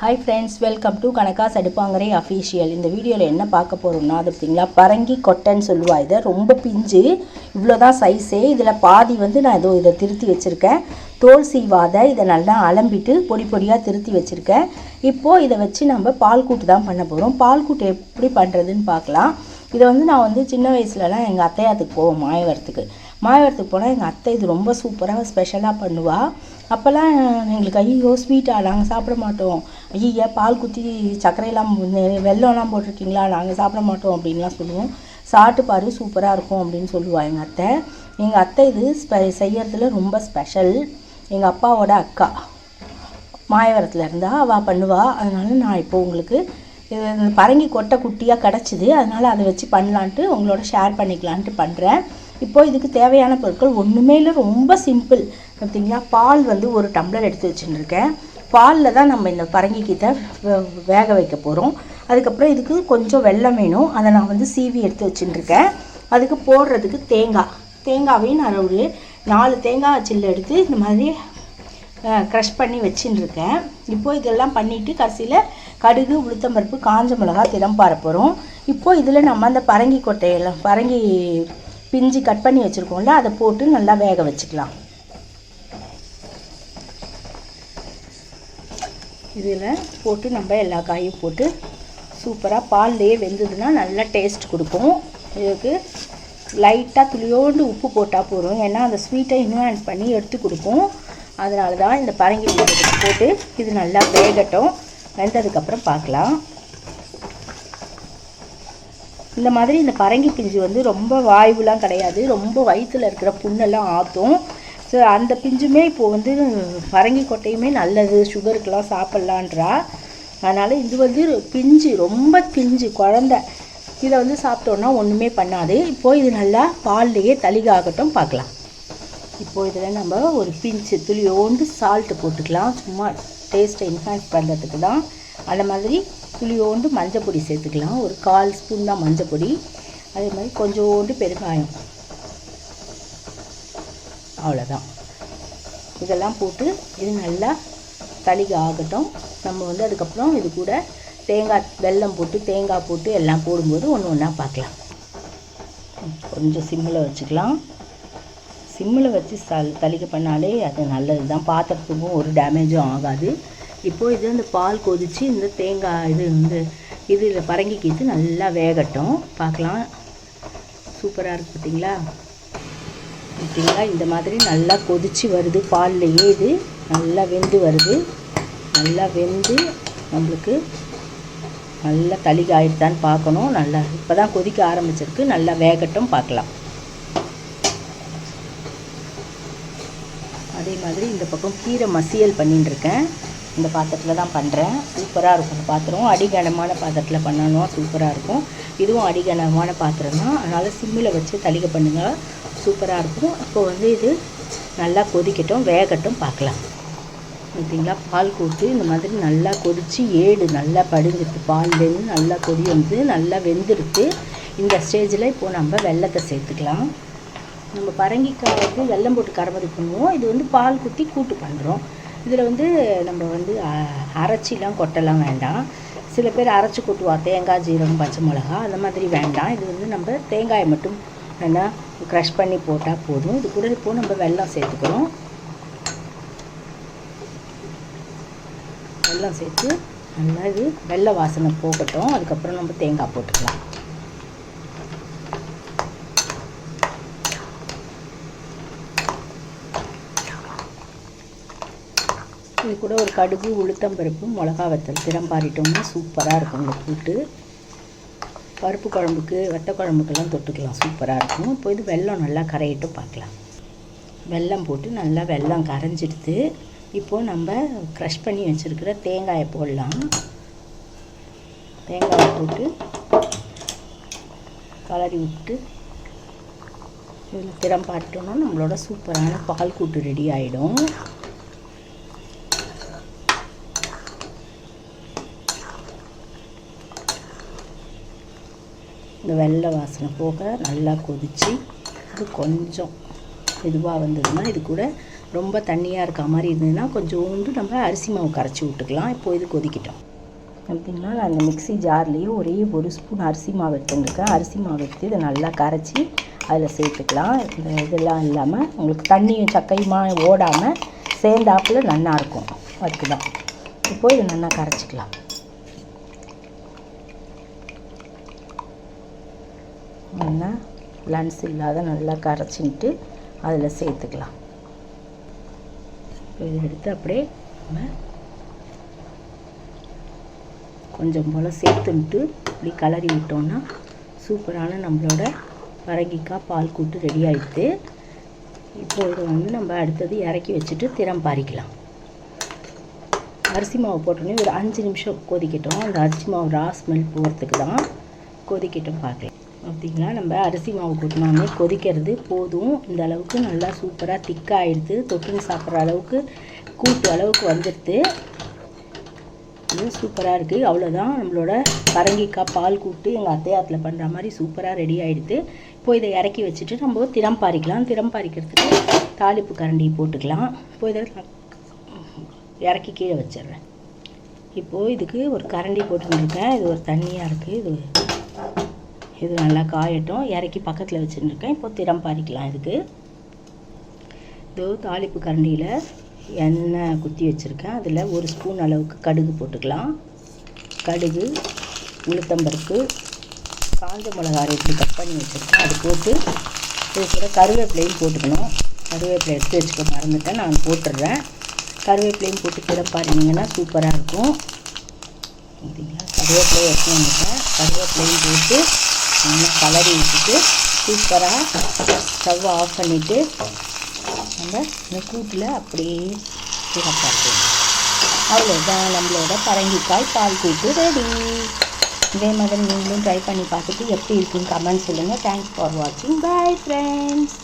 Hi friends welcome to கணக்கா சடுப்பாங்கரை official இந்த வீடியோவில் என்ன பார்க்க போகிறோம்னா அது பார்த்தீங்களா பரங்கி கொட்டைன்னு சொல்லுவாள் இதை ரொம்ப பிஞ்சு இவ்வளோ தான் சைஸே இதில் பாதி வந்து நான் ஏதோ இதை திருத்தி வச்சுருக்கேன். தோல் சீவாத இதை நல்லா அலம்பிட்டு பொடி பொடியாக திருத்தி வச்சுருக்கேன். இப்போது இதை வச்சு நம்ம பால் கூட்டு தான் பண்ண போகிறோம் பால் கூட்டு எப்படி பண்ணுறதுன்னு பார்க்கலாம். இதை வந்து நான் வந்து சின்ன வயசுலலாம் எங்கள் அத்தையாத்துக்கு போவோம் மாயவரத்துக்கு. மாயவரத்துக்கு போனால் எங்கள் அத்தை இது ரொம்ப சூப்பராக ஸ்பெஷலாக பண்ணுவாள் அப்போல்லாம் எங்களுக்கு ஐயோ ஸ்வீட்டாக நாங்கள் சாப்பிட மாட்டோம். ஐயா பால் குத்தி சர்க்கரையெல்லாம் வெள்ளம்லாம் வெல்லம்லாம் போட்டிருக்கீங்களா? நாங்கள் சாப்பிட மாட்டோம் அப்படின்லாம் சொல்லுவோம். சாப்பிட்டு பாரு சூப்பராக இருக்கும் அப்படின்னு சொல்லுவாள் எங்கள் அத்தை. எங்கள் அத்தை இது ஸ்பெ செய்யறதுல ரொம்ப ஸ்பெஷல் எங்கள் அப்பாவோட அக்கா. மாயவரத்தில் இருந்தால் அவள் பண்ணுவாள் அதனால நான் இப்போ உங்களுக்கு இது பரங்கி கொட்டை குட்டியாக கிடச்சிது. அதனால் அதை வச்சு பண்ணலான்ட்டு உங்களோட ஷேர் பண்ணிக்கலான்ட்டு பண்ணுறேன் இப்போது இதுக்கு தேவையான பொருட்கள் ஒன்றுமே இல்லை ரொம்ப சிம்பிள் பார்த்தீங்களா பால் வந்து ஒரு டம்ளர் எடுத்து வச்சுருக்கேன் பாலில் தான் நம்ம இந்த பரங்கிக்கிட்ட வே- வேக வைக்க போகிறோம் அதுக்கப்புறம் இதுக்கு கொஞ்சம் வெல்லம் வேணும். அதை நான் வந்து சீவி எடுத்து வச்சுட்டுருக்கேன். அதுக்கு போடுறதுக்கு தேங்காய் தேங்காவையும் நான் ஒரு நாலு தேங்காய் சில்லு எடுத்து இந்த மாதிரி க்ரஷ் பண்ணி வச்சுட்டுருக்கேன். இப்போது இதெல்லாம் பண்ணிவிட்டு கடைசியில் கடுகு உளுத்தம்பருப்பு காஞ்ச மிளகா திறம் போகிறோம் இப்போது இதில் நம்ம அந்த பரங்கி கொட்டையெல்லாம் பரங்கி பிஞ்சு கட் பண்ணி வச்சுருக்கோம்ல அதை போட்டு நல்லா வேக வச்சுக்கலாம். இதில் போட்டு நம்ம எல்லா காயும் போட்டு சூப்பராக பால்லையே வெந்ததுன்னா நல்லா டேஸ்ட் கொடுக்கும். இதுக்கு லைட்டாக துளியோண்டு உப்பு போட்டால் போதும். ஏன்னா அந்த ஸ்வீட்டை இன்வான்ஸ் பண்ணி எடுத்து கொடுக்கும். அதனால தான் இந்த பரங்கி போட்டு இது நல்லா வேகட்டும். வெந்ததுக்கப்புறம் பார்க்கலாம். இந்த மாதிரி இந்த பரங்கி பிஞ்சு வந்து ரொம்ப வாய்வுலாம் கிடையாது. ரொம்ப வயிற்றில் இருக்கிற புண்ணெல்லாம் ஆற்றும் ஸோ அந்த பிஞ்சுமே இப்போது வந்து பரங்கி கொட்டையுமே நல்லது சுகருக்கெலாம் சாப்பிட்லான்றா. அதனால் இது வந்து பிஞ்சு ரொம்ப பிஞ்சு குழந்த. இதை வந்து சாப்பிட்டோன்னா ஒன்றுமே பண்ணாது. இப்போது இது நல்லா பால்லையே தளிக ஆகட்டும் பார்க்கலாம். இப்போது இதில் நம்ம ஒரு பிஞ்சு துளியோண்டு சால்ட்டு போட்டுக்கலாம். சும்மா டேஸ்ட்டை இன்ஹான்ஸ் பண்ணுறதுக்கு தான். அந்த மாதிரி துளியோண்டு மஞ்சள் பொடி சேர்த்துக்கலாம். ஒரு கால் ஸ்பூன் தான் மஞ்சள் பொடி அதே மாதிரி கொஞ்சோண்டு பெருங்காயம். அவ்வளோதான் இதெல்லாம் போட்டு இது நல்லா தளிக ஆகட்டும். நம்ம வந்து அதுக்கப்புறம் இது கூட தேங்காய் வெல்லம் போட்டு தேங்காய் போட்டு எல்லாம் போடும்போது ஒன்று ஒன்றா பார்க்கலாம். கொஞ்சம் சிம்மில் வச்சுக்கலாம். சிம்மில் வச்சு சல் தளிக்க பண்ணாலே அது நல்லது தான் பாத்திரத்துக்கும் ஒரு டேமேஜும் ஆகாது. இப்போது இது அந்த பால் கொதித்து இந்த தேங்காய் இது வந்து இதில் பரங்கிக்கிட்டு நல்லா வேகட்டும். பார்க்கலாம். சூப்பராக இருக்குது பார்த்தீங்களா பார்த்தீங்களா இந்த மாதிரி நல்லா கொதித்து வருது பால்லையே இது நல்லா வெந்து வருது. நல்லா வெந்து நம்மளுக்கு நல்லா தளிக ஆயிடுதான்னு பார்க்கணும். நல்லா இப்போ தான் கொதிக்க ஆரம்பிச்சிருக்கு. நல்லா வேகட்டும் பார்க்கலாம். அதே மாதிரி இந்த பக்கம் கீரை மசியல் பண்ணின்னு இருக்கேன். இந்த பாத்திரத்தில் தான் பண்ணுறேன் சூப்பராக இருக்கும். இந்த பாத்திரம் அடிகனமான பாத்திரத்தில் பண்ணணும். சூப்பராக இருக்கும். இதுவும் அடிகனமான பாத்திரம் தான் அதனால் சிம்மில் வச்சு தளிக பண்ணுங்கள் சூப்பராக இருக்கும். இப்போ வந்து இது நல்லா கொதிக்கட்டும் வேகட்டும் பார்க்கலாம். பார்த்தீங்களா? பால் கூட்டு இந்த மாதிரி நல்லா கொதித்து ஏடு நல்லா படிஞ்சிருக்கு. பால்லேருந்து நல்லா கொதி வந்து நல்லா வெந்திருக்கு. இந்த ஸ்டேஜில் இப்போது நம்ம வெல்லத்தை சேர்த்துக்கலாம். நம்ம பரங்கிக்காய் வந்து வெல்லம் போட்டு கரமதி பண்ணுவோம். இது வந்து பால் குத்தி கூட்டு பண்ணுறோம் இதில் வந்து நம்ம வந்து அ- அரைச்சிலாம் கொட்டலாம் வேண்டாம். சில பேர் அரைச்சி கொட்டுவா. தேங்காய் ஜீரகம் பச்சை மிளகா அந்த மாதிரி வேண்டாம். இது வந்து நம்ம தேங்காயை மட்டும் நல்லா க்ரஷ் பண்ணி போட்டால் போதும். இது கூட இப்போது நம்ம வெல்லம் சேர்த்துக்கிறோம். வெல்லம் சேர்த்து நல்லா இது வெள்ளை வாசனை போகட்டும். அதுக்கப்புறம் நம்ம தேங்காய் போட்டுக்கலாம். இது கூட ஒரு கடுகு உளுத்தம்பருப்பு மிளகா வத்தல் திறம்பாரிட்டோம்னா சூப்பராக இருக்கும். இந்த கூட்டு. பருப்பு குழம்புக்கு வெத்த குழம்புக்கெல்லாம் தொட்டுக்கலாம். சூப்பராக இருக்கும். இப்போ இது வெல்லம் நல்லா கரையிட்டு பார்க்கலாம். வெல்லம் போட்டு நல்லா வெல்லம் கரைஞ்சிடுது இப்போது நம்ம க்ரஷ் பண்ணி வச்சுருக்கிற தேங்காயை போடலாம். தேங்காயை போட்டு கலரி விட்டு இதில் திறம் பாட்டோன்னா நம்மளோட சூப்பரான பால் கூட்டு ரெடி ஆகிடும் இந்த வெள்ளை வாசனை போக நல்லா கொதித்து இது கொஞ்சம் இதுவாக வந்ததுன்னா இது கூட ரொம்ப தண்ணியாக இருக்க மாதிரி இருந்ததுன்னா கொஞ்சோண்டு நம்ம அரிசி மாவு கரைச்சி விட்டுக்கலாம். இப்போ இது கொதிக்கிட்டோம். அப்படின்னா நான் அந்த மிக்ஸி ஜார்லேயே ஒரே ஒரு ஸ்பூன் அரிசி மாவு எடுத்துருக்கேன் அரிசி மாவு எடுத்து இதை நல்லா கரைச்சி அதில் சேர்த்துக்கலாம். இந்த இதெல்லாம் இல்லாமல் உங்களுக்கு தண்ணியும் சக்கையுமா ஓடாமல் சேர்ந்தாப்பில் நல்லாயிருக்கும் அதுக்கு தான் இப்போது இதை நல்லா கரைச்சிக்கலாம். நல்லா லன்ஸ் இல்லாத நல்லா கரைச்சின்ட்டு அதில் சேர்த்துக்கலாம். இதை எடுத்து அப்படியே நம்ம கொஞ்சம் போல் சேர்த்துன்ட்டு இப்படி கலரி விட்டோம்னா சூப்பரான நம்மளோட பரங்கிக்காய் பால் கூட்டு ரெடி ஆகிடுது இப்போ இதை வந்து நம்ம அடுத்தது இறக்கி வச்சுட்டு திறம் பாரிக்கலாம். அரிசி மாவு போட்டோன்னே ஒரு அஞ்சு நிமிஷம் கொதிக்கட்டும். அந்த அரிசி மாவு ரா ஸ்மெல் போகிறதுக்கு தான் கொதிக்கட்டும் பார்க்கலாம். பார்த்தீங்களா நம்ம அரிசி மாவு கொட்டினோடனே கொதிக்கிறது போதும். இந்த அளவுக்கு நல்லா சூப்பராக திக்காகிடுது தொட்டுன்னு சாப்பிட்ற அளவுக்கு கூட்டு அளவுக்கு வந்துடுது. இது சூப்பராக இருக்குது அவ்வளோதான் நம்மளோட பரங்கிக்காய் பால் கூட்டு எங்கள் அத்தையாத்தில் பண்ணுற மாதிரி சூப்பராக ரெடி ஆகிடுது இப்போ இதை இறக்கி வச்சுட்டு நம்ம திறம் பாரிக்கலாம். திறம் பாரிக்கிறதுக்கு தாளிப்பு கரண்டி போட்டுக்கலாம். இப்போ இதை இறக்கி கீழே வச்சிடுறேன். இப்போது இதுக்கு ஒரு கரண்டி போட்டுருக்கேன் இது ஒரு தண்ணியாக இருக்குது இது இது நல்லா காயட்டும். இறக்கி பக்கத்தில் வச்சுருக்கேன் இப்போ திறம் பாரிக்கலாம் இதுக்கு. இதோ தாளிப்பு கரண்டியில் எண்ணெய் குத்தி வச்சுருக்கேன். அதில் ஒரு ஸ்பூன் அளவுக்கு கடுகு போட்டுக்கலாம். கடுகு உளுத்தம்பருப்பு காஞ்ச மிளகாய் இப்படி கட் பண்ணி வச்சுருக்கேன். அது போட்டு இது கூட கருவேப்பிலையும் போட்டுக்கணும். கருவேப்பிலை எடுத்து வச்சுக்க மறந்துட்டேன். நான் போட்டுடுறேன். கருவேப்பிலையும் போட்டு திறம் பாருங்கன்னா சூப்பராக இருக்கும். சரிங்களா கருவேப்பிலையும் எடுத்து வந்துட்டேன். கருவேப்பிலையும் போட்டு நல்லா கலரி விட்டுட்டு சூப்பராக ஸ்டவ் ஆஃப் பண்ணிவிட்டு நம்ம இந்த கூட்டில் அப்படியே சிறப்பாக அவ்வளோதான் நம்மளோட பரங்கிக்காய் பால் கூட்டு ரெடி இதே மாதிரி நீங்களும் ட்ரை பண்ணி பார்த்துட்டு எப்படி இருக்குன்னு கமெண்ட் சொல்லுங்கள் தேங்க்ஸ் ஃபார் வாட்சிங் பாய் ஃப்ரெண்ட்ஸ்